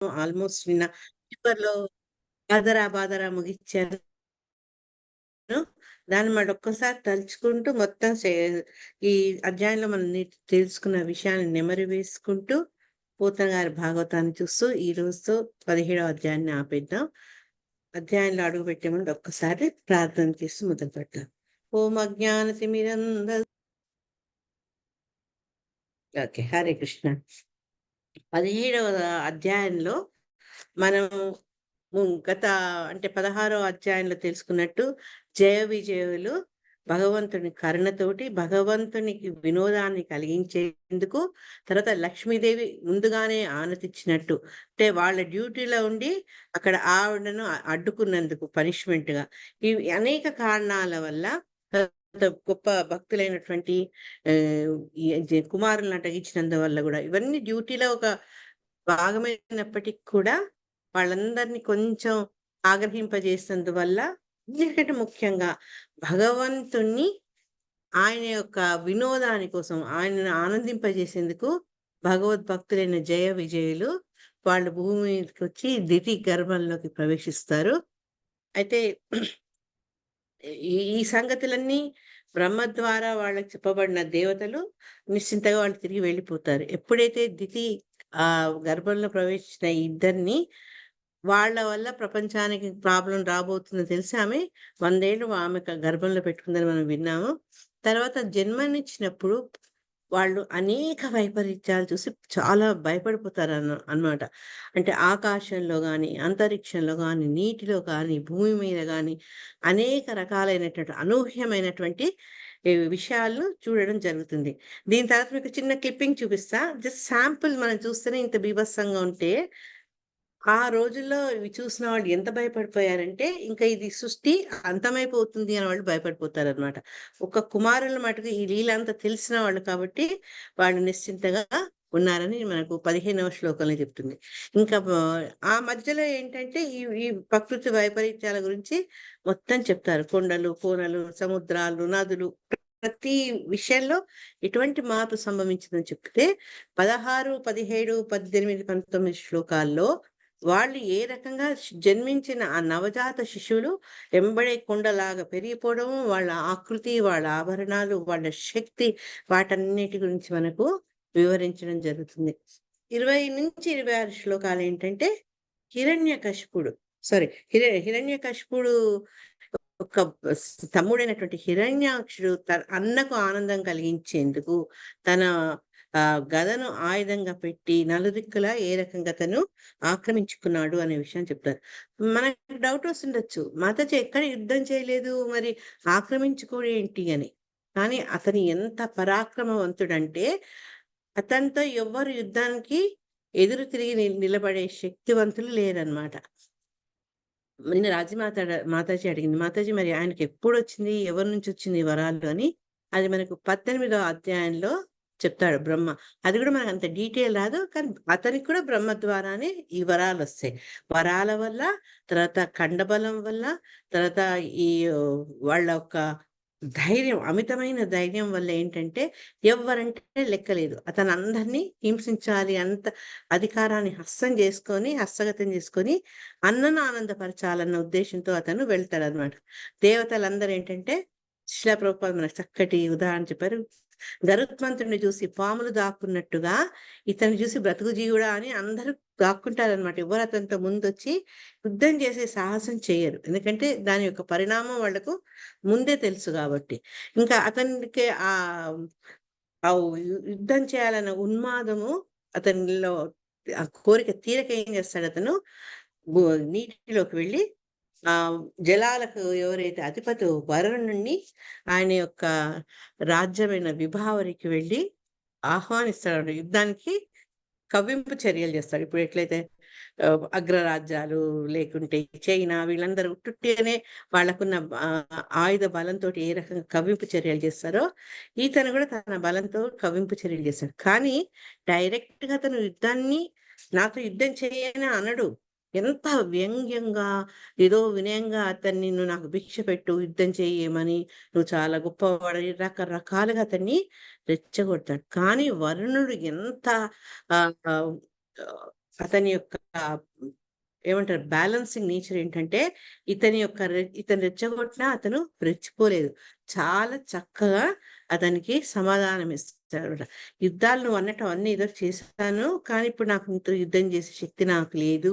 Almost నిన్న లో బాదరా బాదరా ముగిచ్చాను. దాన్ని మరొక్కసారి తలుచుకుంటూ మొత్తం ఈ అధ్యాయంలో మనం తెలుసుకున్న విషయాన్ని నెమరు వేసుకుంటూ పూతన గారి భాగవతాన్ని చూస్తూ ఈ రోజుతో పదిహేడవ అధ్యాయాన్ని ఆపేద్దాం. అధ్యాయంలో అడుగుపెట్టే ముందు ఒక్కసారి ప్రార్థన చేసి మొదలుపెడదాం. ఓం అజ్ఞానతిమిరంధ ఓకే. హరే కృష్ణ. పదిహేడవ అధ్యాయంలో మనం గత అంటే 16వ అధ్యాయంలో తెలుసుకున్నట్టు జయ విజయులు భగవంతుని కరుణతోటి భగవంతునికి వినోదాన్ని కలిగించేందుకు తర్వాత లక్ష్మీదేవి ముందుగానే ఆనతిచ్చినట్టు. అంటే వాళ్ళ డ్యూటీలో ఉండి అక్కడ ఆవిడను అడ్డుకున్నందుకు పనిష్మెంట్‌గా. ఇవి అనేక కారణాల వల్ల గొప్ప భక్తులైనటువంటి ఆహ్, ఈ వల్ల కుమారులను ఇవన్నీ డ్యూటీలో ఒక భాగమైనప్పటికి కూడా వాళ్ళందరినీ కొంచెం ఆగ్రహింపజేసినందువల్ల ఎందుకంటే ముఖ్యంగా భగవంతుణ్ణి ఆయన యొక్క వినోదాని కోసం ఆయనను ఆనందింపజేసేందుకు భగవద్భక్తులైన జయ విజయులు వాళ్ళు భూమి మీదకొచ్చి దిటి గర్భంలోకి ప్రవేశిస్తారు. అయితే ఈ సంగతులన్నీ బ్రహ్మ ద్వారా వాళ్ళకి చెప్పబడిన దేవతలు నిశ్చింతగా వాళ్ళు తిరిగి వెళ్ళిపోతారు. ఎప్పుడైతే దితి ఆ గర్భంలో ప్రవేశించిన ఇద్దరిని వాళ్ళ వల్ల ప్రపంచానికి ప్రాబ్లం రాబోతుందని తెలిసి ఆమె వందేళ్ళు ఆమె గర్భంలో పెట్టుకుందని మనం విన్నాము. తర్వాత జన్మనిచ్చినప్పుడు వాళ్ళు అనేక వైపరీత్యాలు చూసి చాలా భయపడిపోతారు అన్న అన్నమాట. అంటే ఆకాశంలో కానీ అంతరిక్షంలో కానీ నీటిలో కానీ భూమి మీద కానీ అనేక రకాలైనటువంటి అనూహ్యమైనటువంటి విషయాలను చూడడం జరుగుతుంది. దీని తర్వాత మీకు చిన్న క్లిప్పింగ్ చూపిస్తా. జస్ట్ శాంపుల్ మనం చూస్తేనే ఇంత బీభత్సంగా ఉంటే ఆ రోజుల్లో ఇవి చూసిన వాళ్ళు ఎంత భయపడిపోయారంటే ఇంకా ఇది సృష్టి అంతమైపోతుంది అని వాళ్ళు భయపడిపోతారు అనమాట ఒక కుమారుల మటుకు ఈ లీల అంతా తెలిసిన వాళ్ళు కాబట్టి వాళ్ళు నిశ్చింతగా ఉన్నారని మనకు 15వ శ్లోకంలో చెప్తుంది. ఇంకా ఆ మధ్యలో ఏంటంటే ఈ ఈ ప్రకృతి వైపరీత్యాల గురించి మొత్తం చెప్తారు. కొండలు, కోనలు, సముద్రాలు, నదులు ప్రతి విషయంలో ఎటువంటి మార్పు సంభవించిందని చెప్తే 16, 17, 18, 19 శ్లోకాల్లో వాళ్ళు ఏ రకంగా జన్మించిన ఆ నవజాత శిశువులు ఎంబడే కొండలాగా పెరిగిపోవడం, వాళ్ళ ఆకృతి, వాళ్ళ ఆభరణాలు, వాళ్ళ శక్తి వాటన్నిటి గురించి మనకు వివరించడం జరుగుతుంది. ఇరవై నుంచి ఇరవై ఆరు శ్లోకాలు ఏంటంటే హిరణ్య కశిపుడు సారీ హిర హిరణ్యకశిపుడు ఒక తమ్ముడైనటువంటి హిరణ్యాక్షుడు తన అన్నకు ఆనందం కలిగించేందుకు తన ఆ గదను ఆయుధంగా పెట్టి నలుదిక్కులా ఏ రకంగా తను ఆక్రమించుకున్నాడు అనే విషయం చెప్తారు. మనకు డౌట్ వస్తుండొచ్చు. మాతాజీ ఎక్కడ యుద్ధం చేయలేదు మరి ఆక్రమించుకోడు ఏంటి అని. కానీ అతని ఎంత పరాక్రమవంతుడంటే అతనితో ఎవ్వరు యుద్ధానికి ఎదురు తిరిగి ని నిలబడే శక్తివంతులు లేరనమాట నిన్న రాజమాత మాతాజీ అడిగింది. మాతాజీ మరి ఆయనకి ఎప్పుడొచ్చింది? ఎవరి నుంచి వచ్చింది వరాలు అని. అది మనకు 18వ అధ్యాయంలో చెప్తాడు బ్రహ్మ. అది కూడా మనకు అంత డీటెయిల్ రాదు. కానీ అతనికి కూడా బ్రహ్మ ద్వారానే ఈ వరాలు వస్తాయి వరాల వల్ల, తర్వాత ఖండబలం వల్ల, తర్వాత ఈ వాళ్ళ యొక్క ధైర్యం అమితమైన ధైర్యం వల్ల ఏంటంటే ఎవ్వరంటే లెక్కలేదు. అతను అందరిని హింసించాలి అంత అధికారాన్ని హస్తం చేసుకొని, హస్తగతం చేసుకొని అన్నను ఆనందపరచాలన్న ఉద్దేశంతో అతను వెళ్తాడన్నమాట. దేవతలందరూ ఏంటంటే శిలాప్రభుపాద్ మనకు చక్కటి ఉదాహరణ చెప్పారు. గరుత్మంతుడిని చూసి పాములు దాక్కున్నట్టుగా ఇతన్ని చూసి బ్రతుకు జీవుడా అని అందరూ దాక్కుంటారనమాట ఎవ్వరు అతనితో ముందొచ్చి యుద్ధం చేసే సాహసం చేయరు. ఎందుకంటే దాని యొక్క పరిణామం వాళ్ళకు ముందే తెలుసు కాబట్టి. ఇంకా అతనికి ఆ యు యుద్ధం చేయాలన్న ఉన్మాదము అతనిలో ఆ కోరిక తీరక ఏం చేస్తాడు అతను నీటిలోకి వెళ్ళి ఆ జలాలకు ఎవరైతే అధిపతి వరుణుణ్ణి ఆయన యొక్క రాజ్యమైన విభావరికి వెళ్ళి ఆహ్వానిస్తాడు. యుద్ధానికి కవ్వింపు చర్యలు చేస్తాడు. ఇప్పుడు ఎట్లయితే అగ్రరాజ్యాలు లేకుంటే చైనా వీళ్ళందరూ ఉట్టుట్టిగానే వాళ్ళకున్న ఆయుధ బలంతో ఏ రకంగా కవ్వింపు చర్యలు చేస్తారో ఈతను కూడా తన బలంతో కవ్వింపు చర్యలు చేస్తాడు. కానీ డైరెక్ట్‌గా తను యుద్ధాన్ని నాతో యుద్ధం చేయని అనడు. ఎంత వ్యంగ్యంగా ఏదో వినయంగా అతన్ని "నువ్వు నాకు భిక్ష పెట్టు, యుద్ధం చేయమని నువ్వు చాలా గొప్పవాడని రకరకాలుగా అతన్ని రెచ్చగొడతాడు. కానీ వరుణుడు ఎంత అతని యొక్క ఏమంటారు బ్యాలెన్సింగ్ నేచర్ ఏంటంటే ఇతని యొక్క ఇతను రెచ్చగొట్టినా అతను రెచ్చిపోలేదు చాలా చక్కగా అతనికి సమాధానం ఇస్తాడు యుద్ధాలు నువ్వు అన్నట్టు అన్ని ఏదో చేశాను కానీ ఇప్పుడు నాకు ఇంత యుద్ధం చేసే శక్తి నాకు లేదు.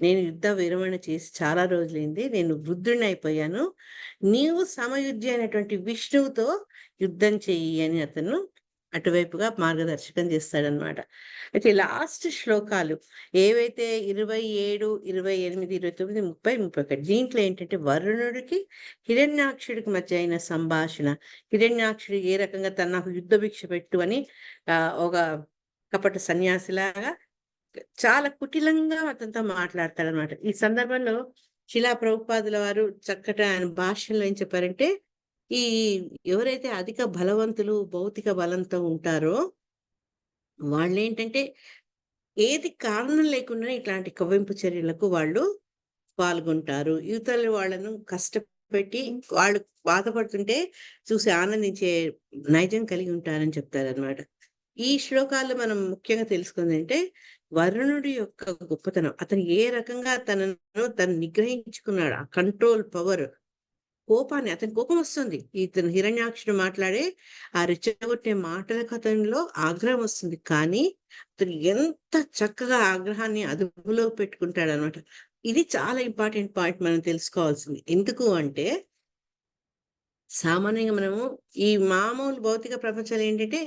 నేను యుద్ధ విరమణ చేసి చాలా రోజులైంది. నేను వృద్ధుడిని అయిపోయాను. నీవు సమయుద్ధి అయినటువంటి విష్ణువుతో యుద్ధం చెయ్యి అని అతను అటువైపుగా మార్గదర్శకం చేస్తాడనమాట అయితే లాస్ట్ శ్లోకాలు ఏవైతే ఇరవై ఏడు ఇరవై ఎనిమిది ఇరవై తొమ్మిది ముప్పై ముప్పై ఒకటి దీంట్లో ఏంటంటే వరుణుడికి హిరణ్యాక్షుడికి మధ్య అయిన సంభాషణ హిరణ్యాక్షుడు ఏ రకంగా తన నాకు యుద్ధ భిక్ష పెట్టు అని ఒక కపట సన్యాసిలాగా చాలా కుటిలంగా అతనితో మాట్లాడతాడనమాట ఈ సందర్భంలో శిలా ప్రభుపాదుల వారు చక్కటి ఆయన భాషల్లో ఏం చెప్పారంటే ఈ ఎవరైతే అధిక బలవంతులు భౌతిక బలంతో ఉంటారో వాళ్ళు ఏంటంటే ఏది కారణం లేకుండా ఇట్లాంటి కవ్వింపు చర్యలకు వాళ్ళు పాల్గొంటారు. యువతల వాళ్ళను కష్టపెట్టి వాళ్ళు బాధపడుతుంటే చూసి ఆనందించే నైజం కలిగి ఉంటారని చెప్తారనమాట ఈ శ్లోకాలు మనం ముఖ్యంగా తెలుసుకుంది అంటే వరుణుడి యొక్క గొప్పతనం. అతను ఏ రకంగా తనను తను నిగ్రహించుకున్నాడు? ఆ కంట్రోల్ పవర్ కోపాన్ని అతని కోపం వస్తుంది. ఇతను హిరణ్యాక్షుడు మాట్లాడే ఆ రెచ్చగొట్టే మాటల కథంలో ఆగ్రహం వస్తుంది. కానీ అతను ఎంత చక్కగా ఆగ్రహాన్ని అదుపులో పెట్టుకుంటాడు అనమాట ఇది చాలా ఇంపార్టెంట్ పాయింట్ మనం తెలుసుకోవాల్సింది. ఎందుకు అంటే సామాన్యంగా మనము ఈ మామూలు భౌతిక ప్రపంచాలు ఏంటంటే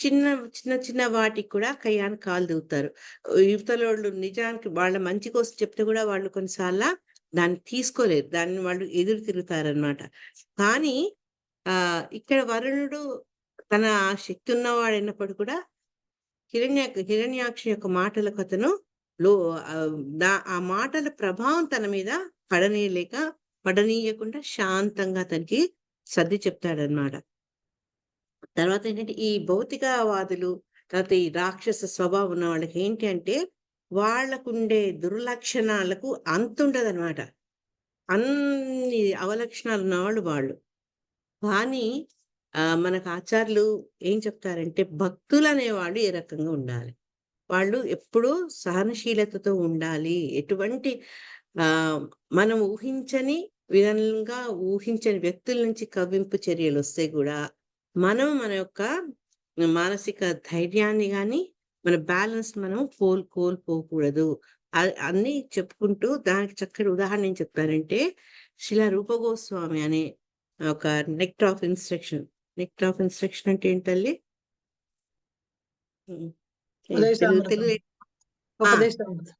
చిన్న చిన్న చిన్న వాటికి కూడా కయ్యాన్ని కాలు దిగుతారు యువతలోళ్ళు నిజానికి వాళ్ళ మంచి కోసం చెప్తే కూడా వాళ్ళు కొన్నిసార్లు దాన్ని తీసుకోలేరు దాన్ని వాళ్ళు ఎదురు తిరుగుతారనమాట కానీ ఆ ఇక్కడ వరుణుడు తన శక్తి ఉన్నవాడైనప్పుడు కూడా హిరణ్య హిరణ్యాక్ష యొక్క మాటలకు అతను లో ఆ, దా- ఆ మాటల ప్రభావం తన మీద పడనీయలేక పడనీయకుండా శాంతంగా అతనికి సర్ది చెప్తాడనమాట తర్వాత ఏంటంటే ఈ భౌతికవాదులు తర్వాత ఈ రాక్షస స్వభావం ఉన్న వాళ్ళకి ఏంటి అంటే వాళ్ళకుండే దుర్లక్షణాలకు అంతుండదు అనమాట అన్ని అవలక్షణాలు ఉన్నవాళ్ళు వాళ్ళు. కానీ మనకు ఆచార్యులు ఏం చెప్తారంటే భక్తులు అనేవాళ్ళు ఏ రకంగా ఉండాలి? వాళ్ళు ఎప్పుడూ సహనశీలతతో ఉండాలి. ఎటువంటి ఆ మనం ఊహించని విధంగా ఊహించని వ్యక్తుల నుంచి కవ్వింపు చర్యలు వస్తే కూడా మనం మన యొక్క మానసిక ధైర్యాన్ని కానీ మన బ్యాలెన్స్ మనం కోల్ కోల్పోకూడదు. అన్ని చెప్పుకుంటూ దానికి చక్కటి ఉదాహరణ ఏం చెప్తారంటే శిలా రూపగోస్వామి అనే ఒక nectar of instruction. Nectar of instruction అంటే ఏంటి తల్లి? ఉమ్. ఏ, తెలుగు ఉపదేశామృతం. తెలుగు ఉపదేశామృతం.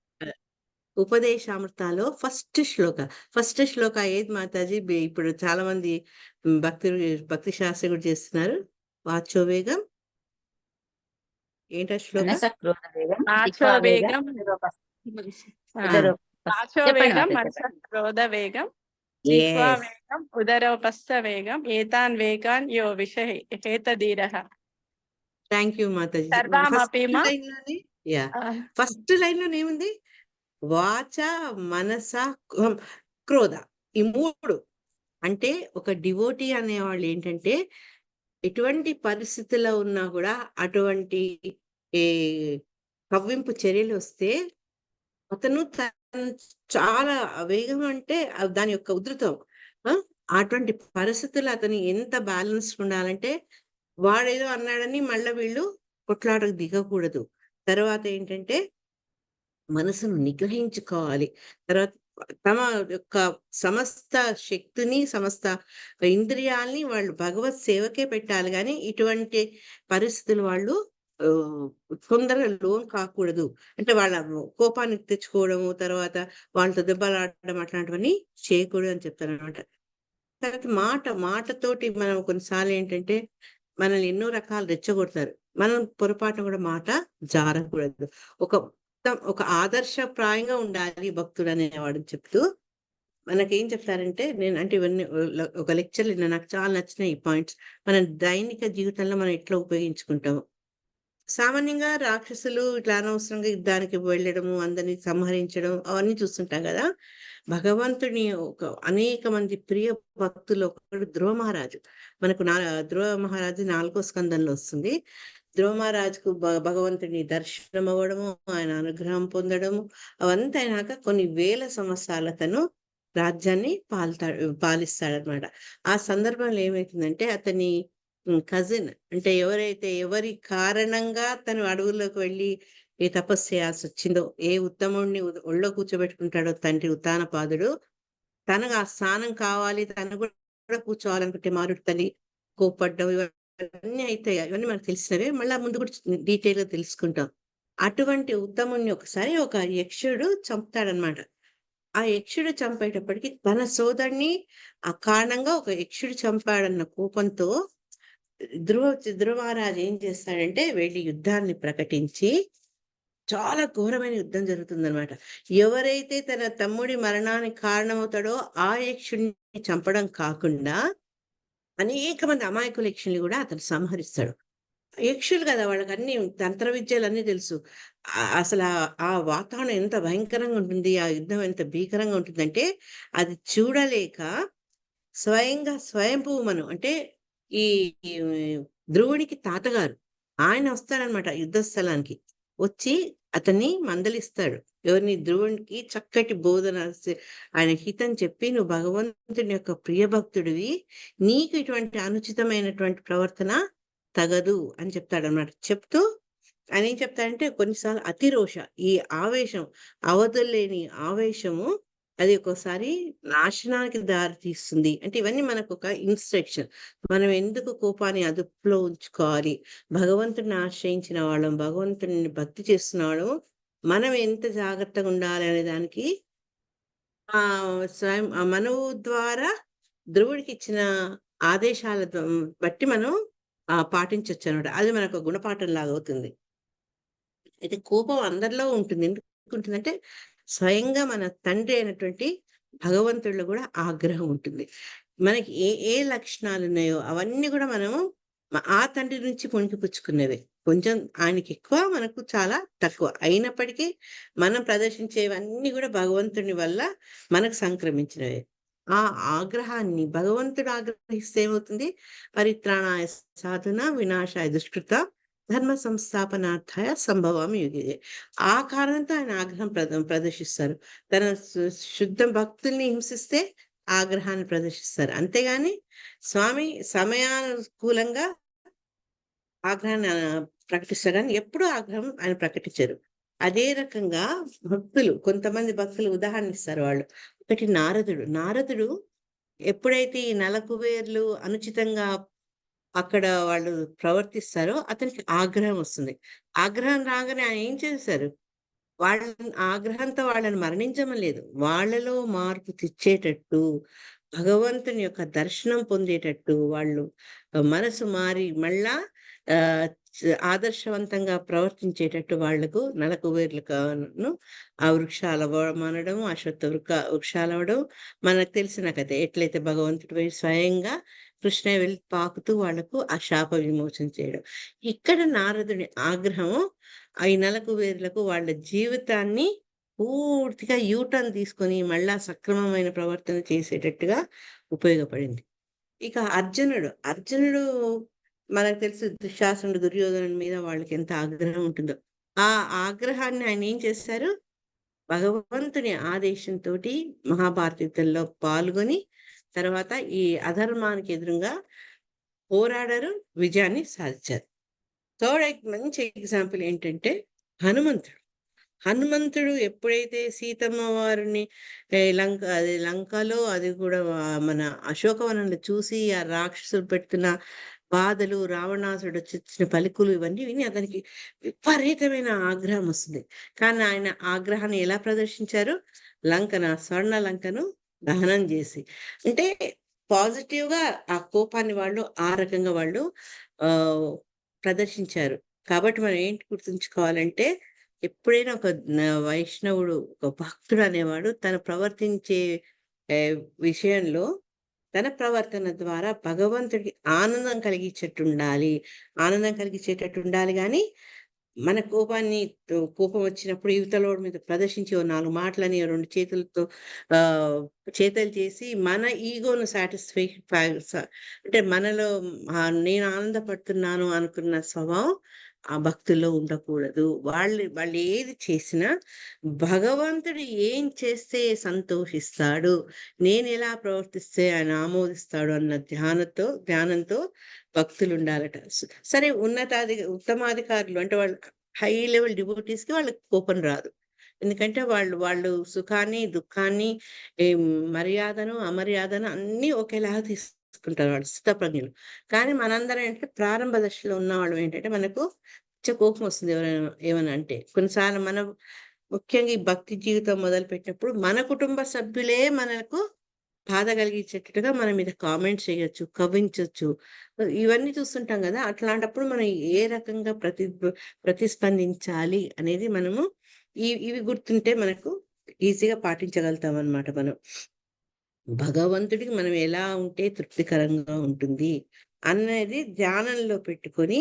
ఉపదేశామృతాలో ఫస్ట్ శ్లోక. ఫస్ట్ శ్లోక ఏది మాతాజీ? ఇప్పుడు చాలా మంది ఉమ్, భక్తులు భక్తి శాస్త్రి కూడా చేస్తున్నారు. వాచో వేగం. ఏంటా శ్లోక? వేగం వేగం. క్రోధ ఉదరోపస్థ. ఏతాన్ వేగాన్ యో విషయ హేతధీరః. థ్యాంక్ యూ మాతాజీ. ఫస్ట్ లైన్లోనే యా. ఫస్ట్ లైన్లోనే ఏముంది? వాచ మనస క్రోధ- క్రోధ. ఈ మూడు. అంటే ఒక డివోటీ అనేవాళ్ళు ఏంటంటే ఎటువంటి పరిస్థితుల్లో ఉన్నా కూడా అటువంటి కవ్వింపు చర్యలు వస్తే అతను చాలా వేగం అంటే దాని యొక్క ఉధృతం. అటువంటి పరిస్థితులు అతను ఎంత బ్యాలెన్స్ ఉండాలంటే వాడేదో అన్నాడని మళ్ళీ వీళ్ళు కొట్లాటకు దిగకూడదు. తర్వాత ఏంటంటే మనసును నిగ్రహించుకోవాలి. తర్వాత తమ యొక్క సమస్త శక్తిని సమస్త ఇంద్రియాల్ని వాళ్ళు భగవత్ సేవకే పెట్టాలి. కానీ ఇటువంటి పరిస్థితులు వాళ్ళు తొందరగా లోన్ కాకూడదు. అంటే వాళ్ళ కోపాన్ని తెచ్చుకోవడము తర్వాత వాళ్ళతో దెబ్బలాడడం అట్లాంటివన్నీ చేయకూడదు అని చెప్తారు అనమాట తర్వాత మాట మాటతోటి మనం కొన్నిసార్లు ఏంటంటే మనల్ని ఎన్నో రకాలు రెచ్చగొడతారు. మనం పొరపాటున కూడా మాట జారకూడదు. ఒక ఒక ఆదర్శప్రాయంగా ఉండాలి భక్తుడు అనేవాడు చెప్తూ మనకేం చెప్తారంటే నేను అంటే ఇవన్నీ ఒక- లెక్చర్ నాకు చాలా నచ్చిన ఈ పాయింట్స్. మన దైనిక జీవితంలో మనం ఎట్లా ఉపయోగించుకుంటాము సామాన్యంగా రాక్షసులు ఇట్లా అనవసరంగా యుద్ధానికి వెళ్ళడము అందరిని సంహరించడం అవన్నీ చూస్తుంటాం కదా. భగవంతుని ఒక అనేక మంది ప్రియ భక్తులు ఒకడు ధ్రువ మహారాజు మనకు నా ధ్రువ మహారాజు నాలుగో స్కందంలో వస్తుంది. ధ్రువమహారాజుకు భ భగవంతుని దర్శనం అవ్వడము, ఆయన అనుగ్రహం పొందడము, అవంతా అయినాక కొన్ని వేల సంవత్సరాల తను రాజ్యాన్ని పాలుతాడు పాలిస్తాడనమాట. ఆ సందర్భంలో ఏమైతుందంటే అతని కజిన్ అంటే ఎవరైతే ఎవరి కారణంగా తను అడవుల్లోకి వెళ్ళి ఏ తపస్సు చేయాల్సొచ్చిందో, ఏ ఉత్తముడిని ఒళ్ళో కూర్చోబెట్టుకుంటాడో తండ్రి ఉత్తానపాదుడు, తనకు ఆ స్థానం కావాలి, తను కూడా కూర్చోవాలనుకుంటే మారుడు తల్లి కోప్పడ్డం ఇవన్నీ అవుతాయి ఇవన్నీ మనకు తెలిసినవే. మళ్ళీ ముందు కూడా డీటెయిల్ డీటెయిల్‌గా తెలుసుకుంటాం. అటువంటి ఉత్తముని ఒకసారి ఒక యక్షుడు చంపుతాడనమాట. ఆ యక్షుడు చంపేటప్పటికి తన సోదరుని ఆ కారణంగా ఒక యక్షుడు చంపాడన్న కోపంతో ధ్రువ ధ్రువమహారాజు ఏం చేస్తాడంటే వెళ్ళి యుద్ధాన్ని ప్రకటించి చాలా ఘోరమైన యుద్ధం జరుగుతుందనమాట. ఎవరైతే తన తమ్ముడి మరణానికి కారణమవుతాడో ఆ యక్షుడిని చంపడం కాకుండా అనేక మంది అమాయకుల యక్షుల్ని కూడా అతను సంహరిస్తాడు. యక్షులు కదా! అన్ని తంత్ర విద్యలన్నీ తెలుసు. అసలు ఆ వాతావరణం ఎంత భయంకరంగా ఉంటుంది. ఆ యుద్ధం ఎంత భీకరంగా ఉంటుందంటే అది చూడలేక స్వయంగా స్వయంభూమను అంటే ఈ ఈ ధ్రువుడికి తాతగారు ఆయన వస్తాడనమాట యుద్ధ స్థలానికి. వచ్చి అతన్ని మందలిస్తాడు. ఎవరిని ధ్రువునికి చక్కటి బోధన ఆయన హితం చెప్పి "నువ్వు భగవంతుని యొక్క ప్రియ భక్తుడివి. నీకు ఇటువంటి అనుచితమైనటువంటి ప్రవర్తన తగదు" అని చెప్తాడు అన్నమాట చెప్తూ ఆయన ఏం చెప్తాడంటే కొన్నిసార్లు అతిరోష ఈ ఆవేశం అవధులేని ఆవేశము అది ఒక్కోసారి నాశనానికి దారి తీస్తుంది. అంటే ఇవన్నీ మనకు ఒక ఇన్‌స్ట్రక్షన్. మనం ఎందుకు కోపాన్ని అదుపులో ఉంచుకోవాలి. భగవంతుడిని ఆశ్రయించిన వాళ్ళం, భగవంతుడిని భక్తి చేస్తున్న వాళ్ళం మనం ఎంత జాగ్రత్తగా ఉండాలి అనే దానికి ఆ స్వయం మనవు ద్వారా ద్వారా ధ్రువుడికిచ్చిన ఆదేశాల బట్టి మనం పాటించవచ్చు అనమాట అది మనకు గుణపాఠం లాగా అవుతుంది. అయితే కోపం అందరిలో ఉంటుంది. ఎందుకుంటుందంటే స్వయంగా మన తండ్రి అయినటువంటి భగవంతుడిలో కూడా ఆగ్రహం ఉంటుంది. మనకి ఏ ఏ లక్షణాలు ఉన్నాయో అవన్నీ కూడా మనము ఆ తండ్రి నుంచి పుణికిపుచ్చుకున్నవే. కొంచెం ఆయనకి ఎక్కువ మనకు చాలా తక్కువ. అయినప్పటికీ మనం ప్రదర్శించేవన్నీ కూడా భగవంతుని వల్ల మనకు సంక్రమించినవే. ఆ ఆగ్రహాన్ని భగవంతుడు ఆగ్రహిస్తే ఏమవుతుంది? పరిత్రాణాయ సాధన వినాశాయ దుష్కృత ధర్మ సంస్థాపనార్థాయ సంభవం యుగే. ఆ కారణంతో ఆయన ఆగ్రహం ప్రద ప్రదర్శిస్తారు. తన శుద్ధ భక్తుల్ని హింసిస్తే ఆగ్రహాన్ని ప్రదర్శిస్తారు. అంతేగాని స్వామి సమయానుకూలంగా ఆగ్రహాన్ని ప్రకటిస్తారు కానీ ఎప్పుడూ ఆగ్రహం ఆయన ప్రకటించరు. అదే రకంగా భక్తులు కొంతమంది భక్తులు ఉదాహరణ ఇస్తారు వాళ్ళు. ఒకటి నారదుడు. నారదుడు ఎప్పుడైతే ఈ నలకుబేర్లు అనుచితంగా అక్కడ వాళ్ళు ప్రవర్తిస్తారో అతనికి ఆగ్రహం వస్తుంది. ఆగ్రహం రాగానే ఆయన ఏం చేశారు? వాళ్ళ ఆగ్రహంతో వాళ్ళని మరణించమలేదు వాళ్ళలో మార్పు తెచ్చేటట్టు, భగవంతుని యొక్క దర్శనం పొందేటట్టు వాళ్ళు మనసు మారి మళ్ళా ఆదర్శవంతంగా ప్రవర్తించేటట్టు వాళ్ళకు నలకుబేర్లుకను ఆ వృక్షాలు మనడం అశ్వత్థ వృక్ష వృక్షాలవ్వడం మనకు తెలిసిన కథ ఎట్లయితే భగవంతుడు పోయి స్వయంగా కృష్ణ వెళ్ళి పాకుతూ వాళ్ళకు ఆ శాప విమోచన చేయడం. ఇక్కడ నారదుని ఆగ్రహము ఈ నలకుబేరులకు వాళ్ళ జీవితాన్ని పూర్తిగా యూ టర్న్ తీసుకొని మళ్ళా సక్రమమైన ప్రవర్తన చేసేటట్టుగా ఉపయోగపడింది. ఇక అర్జునుడు. అర్జునుడు మనకు తెలుసు దుశ్శాసనుడు, దుర్యోధను మీద వాళ్ళకి ఎంత ఆగ్రహం ఉంటుందో. ఆ ఆగ్రహాన్ని ఆయన ఏం చేస్తారు భగవంతుని ఆదేశంతో మహాభారత యుద్ధంలో పాల్గొని తర్వాత ఈ అధర్మానికి ఎదురుంగా పోరాడారు. విజయాన్ని సాధించారు. థర్డ్ మంచి ఎగ్జాంపుల్ ఏంటంటే హనుమంతుడు. హనుమంతుడు ఎప్పుడైతే సీతమ్మ వారిని లంక అది లంకలో అది కూడా మన అశోకవనంలో చూసి ఆ రాక్షసులు పెడుతున్న బాధలు, రావణాసుడు వచ్చిన పలుకులు ఇవన్నీ విని అతనికి విపరీతమైన ఆగ్రహం వస్తుంది. కానీ ఆయన ఆగ్రహాన్ని ఎలా ప్రదర్శించారు? లంకన స్వర్ణ లంకను దహనం చేసి. అంటే పాజిటివ్‌గా ఆ కోపాన్ని వాళ్ళు ఆ రకంగా వాళ్ళు ప్రదర్శించారు. కాబట్టి మనం ఏంటి గుర్తుంచుకోవాలంటే ఎప్పుడైనా ఒక వైష్ణవుడు, ఒక భక్తుడు అనేవాడు తను ప్రవర్తించే విషయంలో తన ప్రవర్తన ద్వారా భగవంతుడికి ఆనందం కలిగించేట్టు ఉండాలి. ఆనందం కలిగించేటట్టు ఉండాలి కానీ మన కోపాన్ని కోపం వచ్చినప్పుడు యువతలోడి మీద ప్రదర్శించి నాలుగు మాటలని రెండు చేతులతో ఆ చేతలు చేసి మన ఈగోను సాటిస్ఫై అంటే మనలో నేను ఆనందపడుతున్నాను అనుకున్న స్వభావం ఆ భక్తుల్లో ఉండకూడదు. వాళ్ళు వాళ్ళు ఏది చేసినా భగవంతుడు ఏం చేస్తే సంతోషిస్తాడు నేను ఎలా ప్రవర్తిస్తే ఆయన ఆమోదిస్తాడు అన్న ధ్యానంతో ధ్యానంతో భక్తులు ఉండాలట సరే ఉన్నతాధి ఉత్తమాధికారులు అంటే వాళ్ళు హై లెవెల్ డివోటీస్కి వాళ్ళకి కోపం రాదు. ఎందుకంటే వాళ్ళు వాళ్ళు సుఖాన్ని దుఃఖాన్ని మర్యాదను అమర్యాదను అన్ని ఒకేలాగా తీసుకుంటారు వాళ్ళు స్థితప్రజ్ఞులు కానీ మనందరం ఏంటంటే ప్రారంభ దశలో ఉన్న వాళ్ళు ఏంటంటే మనకు కోపం వస్తుంది ఎవరైనా ఏమైనా అంటే. కొన్నిసార్లు మనం ముఖ్యంగా ఈ భక్తి జీవితం మొదలు పెట్టినప్పుడు మన కుటుంబ సభ్యులే మనకు బాధ కలిగించేటట్టుగా మన మీద కామెంట్స్ చేయొచ్చు కవించవచ్చు ఇవన్నీ చూస్తుంటాం కదా అట్లాంటప్పుడు మనం ఏ రకంగా ప్రతి ప్రతిస్పందించాలి అనేది మనము ఈ ఇవి గుర్తుంటే మనకు ఈజీగా పాటించగలుగుతాం అన్నమాట మనం. భగవంతుడికి మనం ఎలా ఉంటే తృప్తికరంగా ఉంటుంది అనేది ధ్యానంలో పెట్టుకొని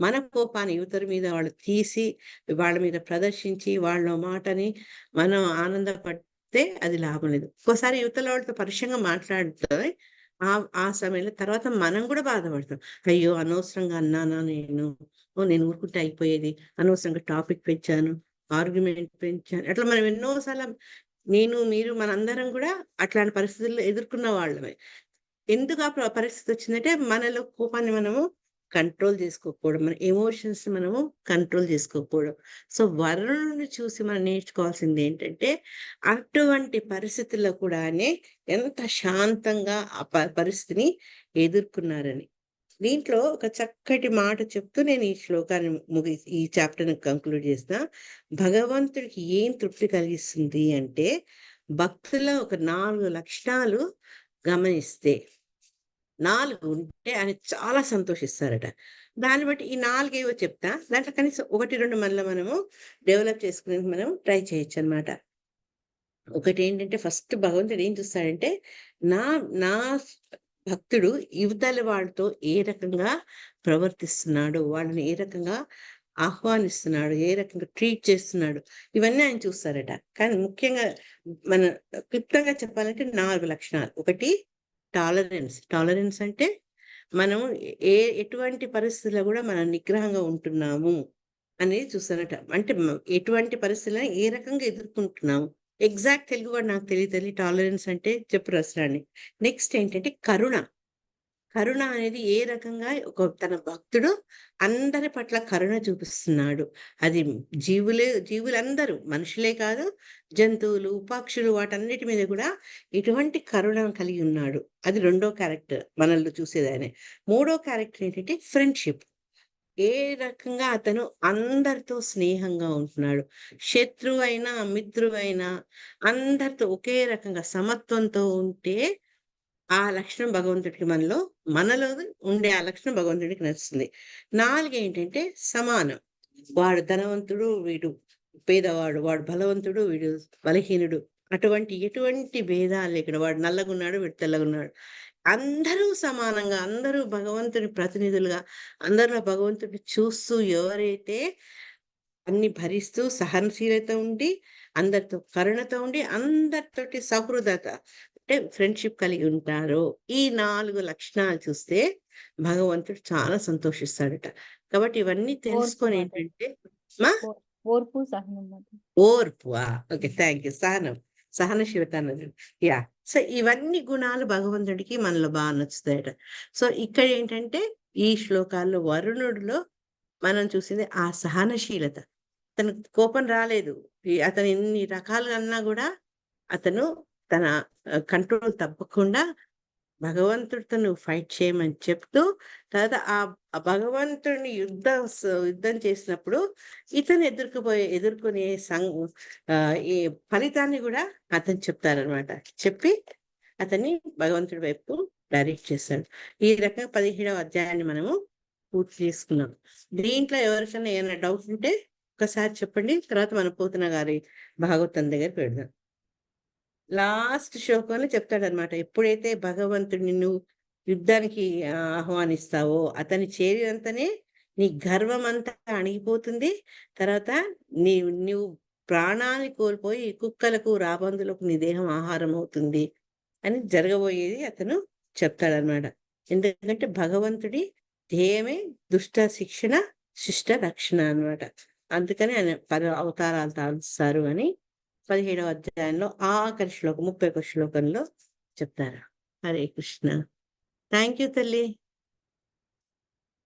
మన కోపాన్ని యువతల మీద వాళ్ళు తీసి వాళ్ళ మీద ప్రదర్శించి వాళ్ళ మాటని మనం ఆనందపడితే అది లాభం లేదు. ఒక్కోసారి యువతల వాళ్ళతో పరుషంగా మాట్లాడుతుంది ఆ ఆ సమయంలో తర్వాత మనం కూడా బాధపడతాం. అయ్యో అనవసరంగా అన్నానా నేను? ఓ నేను ఊరుకుంటే అయిపోయేది. అనవసరంగా టాపిక్ పెంచాను ఆర్గ్యుమెంట్ పెంచాను. అట్లా మనం ఎన్నోసార్లు నేను మీరు మనందరం కూడా అట్లాంటి పరిస్థితుల్లో ఎదుర్కొన్న వాళ్ళమే. ఎందుకు ఆ పరిస్థితి వచ్చిందంటే మనలో కోపాన్ని మనము కంట్రోల్ చేసుకోకపోవడం మన ఎమోషన్స్ మనము కంట్రోల్ చేసుకోకపోవడం. సో వరుణుని చూసి మనం నేర్చుకోవాల్సింది ఏంటంటే అటువంటి పరిస్థితుల్లో కూడానే ఎంత శాంతంగా ఆ ప- పరిస్థితిని ఎదుర్కొన్నారని. దీంట్లో ఒక చక్కటి మాట చెప్తూ నేను ఈ శ్లోకాన్ని ముగి ఈ చాప్టర్ని కంక్లూడ్ చేసిన భగవంతుడికి ఏం తృప్తి కలిగిస్తుంది అంటే భక్తుల ఒక నాలుగు లక్షణాలు గమనిస్తే నాలుగు ఉంటే ఆయన చాలా సంతోషిస్తారట. దాన్ని బట్టి ఈ నాలుగేవో చెప్తా. దాంట్లో కనీసం ఒకటి రెండు మళ్ళీ మనము డెవలప్ చేసుకునే మనం ట్రై చేయొచ్చు అనమాట ఒకటి ఏంటంటే ఫస్ట్ భగవంతుడు ఏం చూస్తాడంటే నా నా భక్తుడు యువతల వాళ్ళతో ఏ రకంగా ప్రవర్తిస్తున్నాడు వాళ్ళని ఏ రకంగా ఆహ్వానిస్తున్నాడు ఏ రకంగా ట్రీట్ చేస్తున్నాడు ఇవన్నీ ఆయన చూస్తారట. కానీ ముఖ్యంగా మన క్లుప్తంగా చెప్పాలంటే నాలుగు లక్షణాలు. ఒకటి టాలరెన్స్. టాలరెన్స్ అంటే మనం ఏ ఎటువంటి పరిస్థితుల్లో కూడా మనం నిగ్రహంగా ఉంటున్నాము అనేది చూస్తారట. అంటే ఎటువంటి పరిస్థితులను ఏ రకంగా ఎదుర్కొంటున్నాము? ఎగ్జాక్ట్ తెలుగు కూడా నాకు తెలియదు టాలరెన్స్ అంటే చెప్పు రసరాన్ని నెక్స్ట్ ఏంటంటే కరుణ. కరుణ అనేది ఏ రకంగా ఒక తన భక్తుడు అందరి పట్ల కరుణ చూపిస్తున్నాడు. అది జీవులే జీవులందరూ మనుషులే కాదు జంతువులు పక్షులు వాటన్నిటి మీద కూడా ఇటువంటి కరుణ కలిగి ఉన్నాడు. అది రెండో క్యారెక్టర్ మనల్ని చూసేదానే మూడో క్యారెక్టర్ ఏంటంటే ఫ్రెండ్షిప్ ఏ రకంగా అతను అందరితో స్నేహంగా ఉంటున్నాడు. శత్రువు అయినా మిత్రువైనా అందరితో ఒకే రకంగా సమత్వంతో ఉంటే ఆ లక్షణం భగవంతుడికి మనలో మనలో ఉండే ఆ లక్షణం భగవంతుడికి నచ్చుతుంది. నాలుగు ఏంటంటే సమానం. వాడు ధనవంతుడు వీడు పేదవాడు వాడు బలవంతుడు వీడు బలహీనుడు. అటువంటి ఎటువంటి భేదాలు లేకుండా వాడు నల్లగున్నాడు వీడు తెల్లగున్నాడు. అందరూ సమానంగా అందరూ భగవంతుని ప్రతినిధులుగా అందరిలో భగవంతుడిని చూస్తూ ఎవరైతే అన్ని భరిస్తూ సహనశీలత ఉండి అందరితో కరుణతో ఉండి అందరితోటి సహృదత అంటే ఫ్రెండ్షిప్ కలిగి ఉంటారో ఈ నాలుగు లక్షణాలు చూస్తే భగవంతుడు చాలా సంతోషిస్తాడట కాబట్టి ఇవన్నీ తెలుసుకొని. ఏంటంటే మా ఓర్పు సహనం. ఓర్పు ఓకే థ్యాంక్ యూ సహనం సహనశీలత అన్నది. యా. సో ఇవన్నీ గుణాలు భగవంతుడికి మనలో బాగా నచ్చుతాయట. సో ఇక్కడ ఏంటంటే ఈ శ్లోకాల్లో వరుణుడిలో మనం చూసింది ఆ సహనశీలత. అతనికి కోపం రాలేదు. ఈ- అతను ఎన్ని రకాలుగా అన్నా కూడా అతను తన కంట్రోల్ తప్పకుండా భగవంతుడితో నువ్వు ఫైట్ చేయమని చెప్తూ తర్వాత ఆ భగవంతుడిని యుద్ధ యుద్ధం చేసినప్పుడు ఇతను ఎదుర్కోబోయే ఎదుర్కొనే సం ఈ ఫలితాన్ని కూడా అతను చెప్తారనమాట చెప్పి అతన్ని భగవంతుడి వైపు డైరెక్ట్ చేస్తాడు. ఈ రకంగా పదిహేడవ అధ్యాయాన్ని మనము పూర్తి చేసుకున్నాం. దీంట్లో ఎవరికైనా ఏమైనా డౌట్ ఉంటే ఒకసారి చెప్పండి తర్వాత మన పోతున్న గారి భాగవతం దగ్గర పెడదాం లాస్ట్ శ్లోకంలో చెప్తాడనమాట ఎప్పుడైతే భగవంతుడిని నువ్వు యుద్ధానికి ఆహ్వానిస్తావో అతని చేరినంతనే నీ గర్వం అంతా అణిగిపోతుంది. తర్వాత నీ నువ్వు ప్రాణాన్ని కోల్పోయి కుక్కలకు రాబందులకు నీ దేహం ఆహారం అవుతుంది అని జరగబోయేది అతను చెప్తాడనమాట ఎందుకంటే భగవంతుడి ధ్యేయమే దుష్ట శిక్షణ శిష్ట రక్షణ అన్నమాట. అందుకని ఆయన పర అవతారాలు తాలుస్తారు అని పదిహేడవ అధ్యాయంలో ఆఖరి శ్లోకం ముప్పై ఒక శ్లోకంలో చెప్తారు. హరే కృష్ణ. థ్యాంక్ యూ తల్లి.